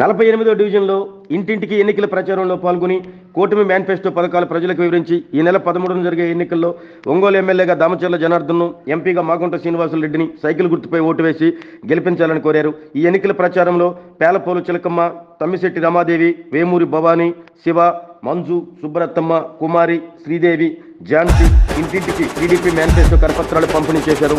నలభై ఎనిమిదో డివిజన్లో ఇంటింటికి ఎన్నికల ప్రచారంలో పాల్గొని కూటమి మేనిఫెస్టో పథకాలు ప్రజలకు వివరించి ఈ నెల పదమూడున జరిగే ఎన్నికల్లో ఒంగోలు ఎమ్మెల్యేగా దామచర్ల జనార్దన్ను ఎంపీగా మాగుంట శ్రీనివాసులు రెడ్డిని సైకిల్ గుర్తుపై ఓటు వేసి గెలిపించాలని కోరారు. ఈ ఎన్నికల ప్రచారంలో పేలపోలు చిలకమ్మ తమ్మిశెట్టి రమాదేవి వేమూరి భవానీ శివ మంజు సుబ్బరత్తమ్మ కుమారి శ్రీదేవి ఝాన్సీ ఇంటింటికి టీడీపీ మేనిఫెస్టో కరపత్రాలు పంపిణీ చేశారు.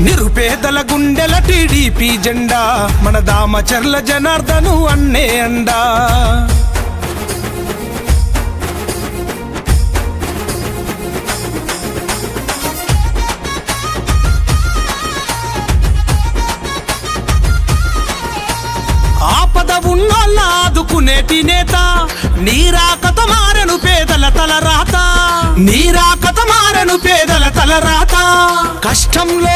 నిరుపేదల గుండెల టీడీపీ జెండా మన దామచర్ల జనార్దను అన్నే అండా. ఆపద ఉన్నోళ్ళ ఆదుకునేటి నేత నీరాకత మారను పేదల తల రాత నీరాకత మారను పేదల తల రాత కష్టంలో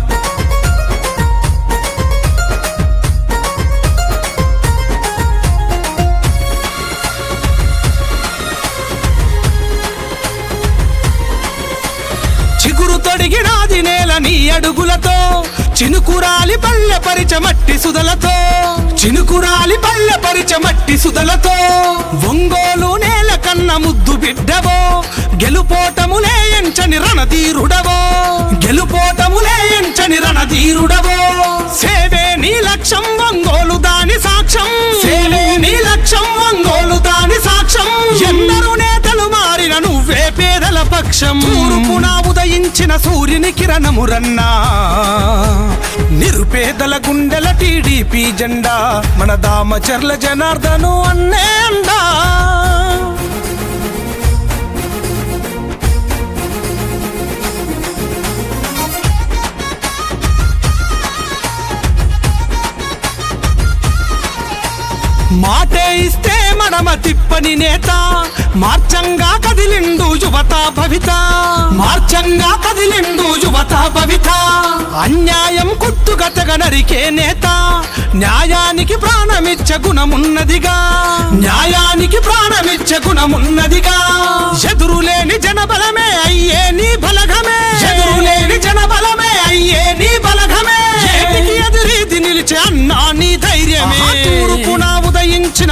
నీ అడుగులతో చినుకురాలి పల్లె పరిచ మట్టి సుదలతో చినుకురాలి పల్లె పరిచ మట్టి సుదలతో ఒంగోలు నేల కన్న ముద్దు బిడ్డవో గెలుపోటములే ఎంచని రణధీరుడవో గెలుపోటములే ఎంచని రణధీరుడవో సేవే నీ లక్ష్యం ఉదయించిన సూర్యుని కిరణమురన్నా నిరుపేదల గుండెల టీడీపీ జెండా మన దామచర్ల జనార్దను అన్నే అండా. మాటే ఇస్తే మనమ తిప్పని నేత మార్చంగా కదిలిండు యువత భవిత. మార్చంగా కదిలిండు యువత భవిత. అన్యాయం కుట్టుగతగ నరికే నేత న్యాయానికి ప్రాణమిచ్చ గుణమున్నదిగా. న్యాయానికి ప్రాణమిచ్చ గుణమున్నదిగా. ఎదురులేని జనబలమే అయ్యే నీ బలగమే. ఎదురులేని జనబలమే అయ్యే నీ బలగమే. ఎదురీది నిలిచే అన్నా నీ ధైర్యమే. తూర్పున ఉదయించిన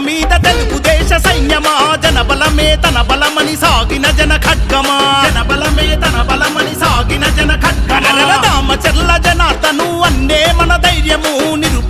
మీద తెలుగుదేశ సైన్యమా? జనబలమే తన బలమని సాగిన జన ఖడ్గమా? జనబలమే తన బలమని సాగిన జన ఖడ్గమా? రామచర్ల జనార్దను అన్నే మన ధైర్యము నిరుప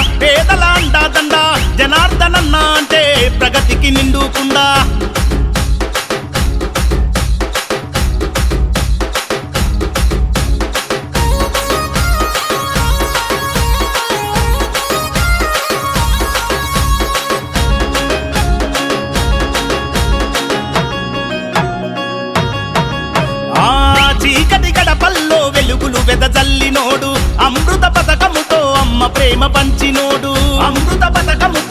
ప్రగతికి నిండుకుండా. గడపల్లో వెలుగులు వెదజల్లినోడు. అమృత పథకముతో అమ్మ ప్రేమ పంచినోడు. అమృత పథకముతో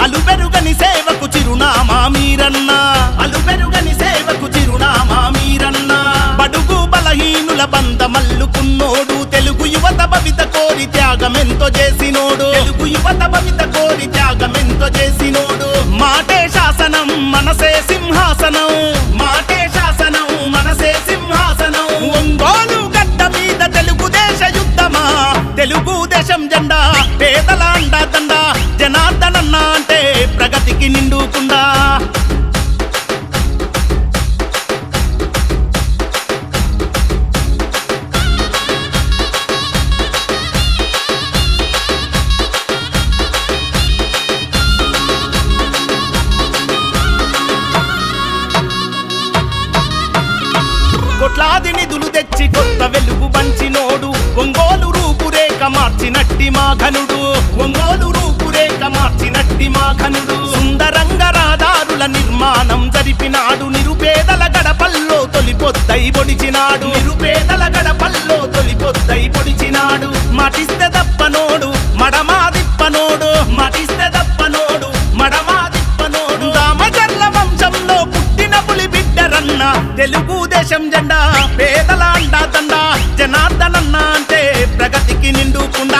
అలుబెరుగని సేవకు చిరునామా మీరన్న. అలుబెరుగని సేవకు చిరునామా మీరన్న. బడుగు బలహీనుల బంద మల్లుకున్నోడు తెలుగు యువత భవిత కోరి త్యాగమెంతో చేసినోడు. తెలుగు యువత భవిత కోరి త్యాగమెంతో చేసినోడు. మాటే శాసనం మనసే సింహాసనం. మాటే శాసనం మనసే సింహాసనం. ఒంగోలు గడ్డ మీద తెలుగుదేశ యుద్ధమా? తెలుగుదేశం జెండా పేదల ప్రగతికి నిండుకుండా కోట్లాది నిధులు తెచ్చి కొత్త వెలుగు పంచినోడు ఒంగోలు రూపురేఖ మార్చినట్టి మా ఘనుడు. ఒంగోలు మార్చినట్టి మా సుందరంగ రహదారుల నిర్మాణం జరిపినాడు. నిరుపేదల గడపల్లో తొలి పొద్దై పొడిచినాడు. నిరుపేదల గడపల్లో తొలి పొద్దై పొడిచినాడు. మటిస్తే దప్పనోడు మడమా దిప్పనోడు మాటిస్తే తప్పనోడు మడమా దిప్పనోడు దామచర్ల వంశంలో పుట్టిన పులి బిడ్డరన్న తెలుగుదేశం జెండా పేదల అండా దండ జనార్దనన్న అంటే ప్రగతికి నిండుకుండా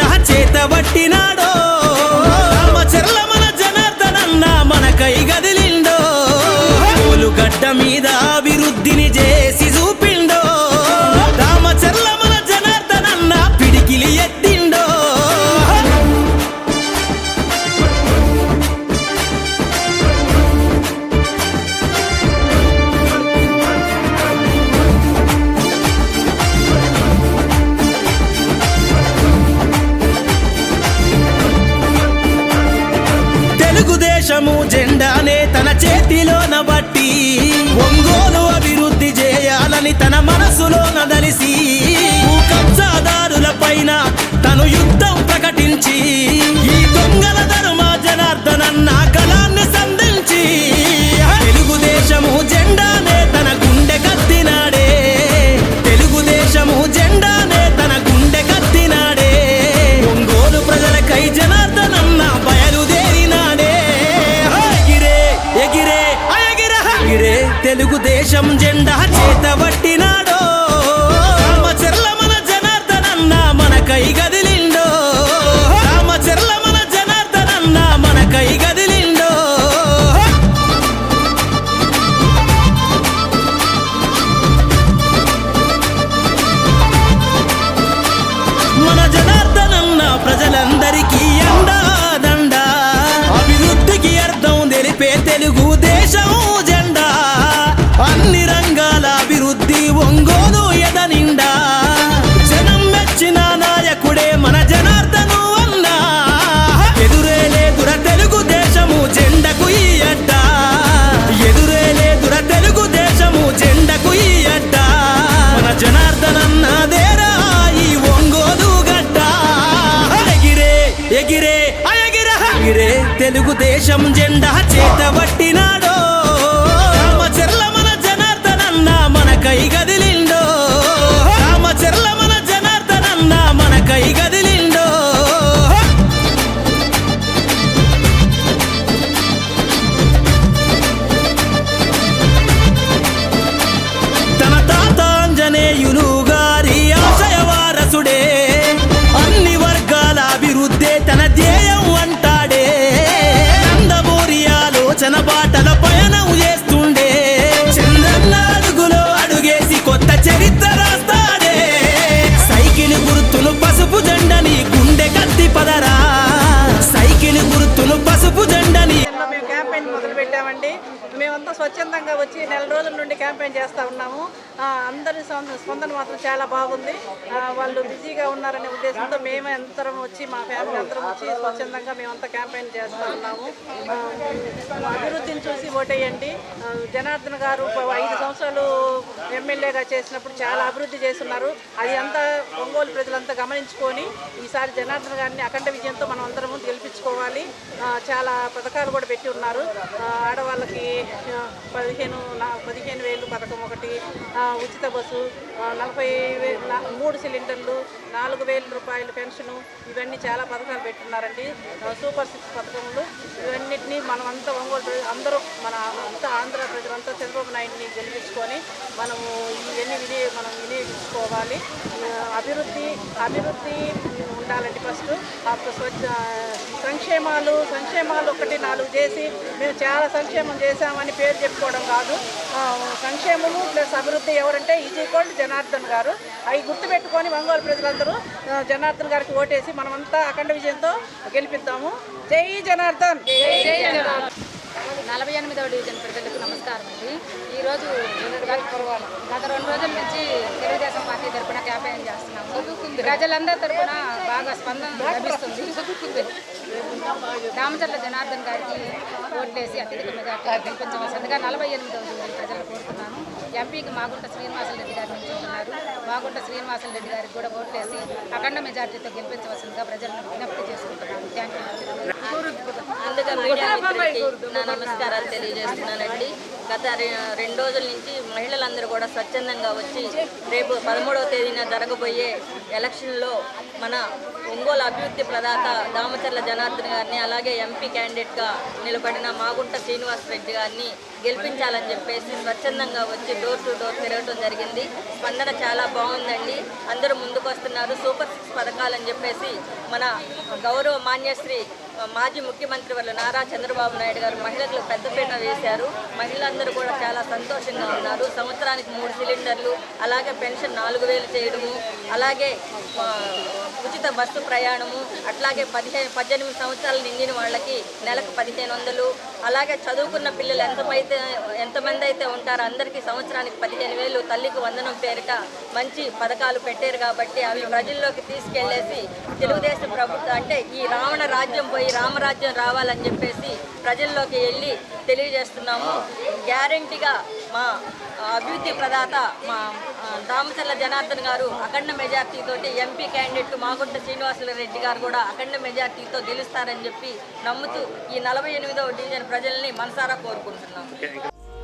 దేశము జెండానే తన చేతిలోన బట్టి ఒంగోలు అభివృద్ధి చేయాలని తన మనసులోన దలిసి కబ్జాదారుల పైన తను యుద్ధం ప్రకటించి ఈ దొంగల ధర్మ జనార్దనన్న కళ ఎగిరే ఎగిరే. తెలుగుదేశం జెండా చేతబట్టినాడో స్వచ్ఛందంగా వచ్చి నెల రోజుల నుండి క్యాంపెయిన్ చేస్తూ ఉన్నాము. అందరి స్పందన మాత్రం చాలా బాగుంది. వాళ్ళు బిజీగా ఉన్నారనే ఉద్దేశంతో మేమే అందరం వచ్చి మా ఫ్యామిలీ అందరం వచ్చి స్వచ్ఛందంగా మేమంతా క్యాంపెయిన్ చేస్తూ ఉన్నాము. అభివృద్ధిని చూసి ఓటేయండి. జనార్దన్ గారు ఐదు సంవత్సరాలు ఎమ్మెల్యేగా చేసినప్పుడు చాలా అభివృద్ధి చేస్తున్నారు. అది అంతా ఒంగోలు ప్రజలంతా గమనించుకొని ఈసారి జనార్దన్ గారిని అఖండ విజయంతో మనం అందరము గెలిపించుకోవాలి. చాలా పథకాలు కూడా పెట్టి ఉన్నారు. ఆడవాళ్ళకి పదిహేను పదిహేను వేలు పథకం ఒకటి ఉచిత ఉచిత బస్సు నలభై మూడు సిలిండర్లు నాలుగు వేల రూపాయలు పెన్షను ఇవన్నీ చాలా పథకాలు పెట్టున్నారండి. సూపర్ సిక్స్ పథకములు ఇవన్నిటినీ మనం అంతా ఒంగోలు అందరూ మన అంతా ఆంధ్ర ప్రజలంతా చంద్రబాబు నాయుడిని గెలిపించుకొని మనము ఇవన్నీ విని మనం వినియోగించుకోవాలి. అభివృద్ధి అభివృద్ధి ఉండాలండి ఫస్ట్. స్వచ్ఛ సంక్షేమాలు సంక్షేమాలు ఒకటి నాలుగు చేసి మేము చాలా సంక్షేమం చేశామని పేరు చెప్పుకోవడం కాదు. సంక్షేమము ప్లస్ అభివృద్ధి ఎవరంటే ఈజీ కోల్డ్ జనార్దన్ గారు. అవి గుర్తుపెట్టుకొని ఒంగోలు ప్రజలందరూ జనార్దన్ గారికి ఓటేసి మనమంతా అఖండ విజయంతో గెలిపిద్దాము. జై జనార్దన్! నలభై ఎనిమిదవ డివిజన్ ప్రజలకు నమస్కారం అండి. ఈరోజు గత రెండు రోజుల నుంచి తెలుగుదేశం పార్టీ తరఫున క్యాంపెయిన్ చేస్తున్నాము. ప్రజలందరి తరఫున బాగా స్పందన లభిస్తుంది. రామచర్ల జనార్దన్ గారికి ఓట్లేసి అత్యధిక మెజార్టీ గెలిపించవలసిందిగా నలభై ఎనిమిదవ డివిజన్ ప్రజలు కోరుతున్నాను. ఎంపీకి మాగుంట శ్రీనివాసులు రెడ్డి గారు నుంచున్నారు మాగుంట శ్రీనివాసులు రెడ్డి గారికి కూడా ఓట్లేసి అఖండ మెజార్టీతో గెలిపించవలసిందిగా ప్రజలను విజ్ఞప్తి చేసుకుంటున్నాను థ్యాంక్ యూ అందుకని మీడియా మిత్రులకి నా నమస్కారాలు తెలియజేస్తున్నానండి. గత రె- రెండు రోజుల నుంచి మహిళలందరూ కూడా స్వచ్ఛందంగా వచ్చి రేపు పదమూడవ తేదీన జరగబోయే ఎలక్షన్లో మన ఒంగోలు అభివృద్ధి ప్రదాత దామచర్ల జనార్దన్ గారిని అలాగే ఎంపీ క్యాండిడేట్గా నిలబడిన మాగుంట శ్రీనివాస్ రెడ్డి గారిని గెలిపించాలని చెప్పేసి స్వచ్ఛందంగా వచ్చి డోర్ టు డోర్ తిరగటం జరిగింది. స్పందన చాలా బాగుందండి. అందరూ ముందుకు వస్తున్నారు సూపర్ సిక్స్ పథకాలని చెప్పేసి మన గౌరవ మాన్యశ్రీ మాజీ ముఖ్యమంత్రి వాళ్ళు నారా చంద్రబాబు నాయుడు గారు మహిళలకు పెద్దపీట వేశారు. మహిళలందరూ కూడా చాలా సంతోషంగా ఉన్నారు. సంవత్సరానికి మూడు సిలిండర్లు అలాగే పెన్షన్ నాలుగు వేలు చేయడము అలాగే ఉచిత బస్సు ప్రయాణము అట్లాగే పదిహేను పద్దెనిమిది సంవత్సరాలు నిండిన వాళ్ళకి నెలకు పదిహేను వందలు అలాగే చదువుకున్న పిల్లలు ఎంతమైతే ఎంతమంది అయితే ఉంటారో అందరికీ సంవత్సరానికి పదిహేను వేలు తల్లికి వందనం పేరిట మంచి పథకాలు పెట్టారు కాబట్టి అవి ప్రజల్లోకి తీసుకెళ్ళేసి తెలుగుదేశం ప్రభుత్వం అంటే ఈ రావణ రాజ్యం పోయి రామరాజ్యం రావాలని చెప్పేసి ప్రజల్లోకి వెళ్ళి తెలియజేస్తున్నాము. గ్యారంటీగా మా అభివృద్ధి ప్రదాత మా ఆ, దామచర్ల జనార్దన్ గారు అఖండ మెజార్టీతోటి ఎంపీ క్యాండిడేట్ మాగుంట శ్రీనివాసులు రెడ్డి గారు కూడా అఖండ మెజార్టీతో గెలుస్తారని చెప్పి నమ్ముతూ ఈ నలభై ఎనిమిదవ డివిజన్ ప్రజల్ని మనసారా కోరుకుంటున్నాం.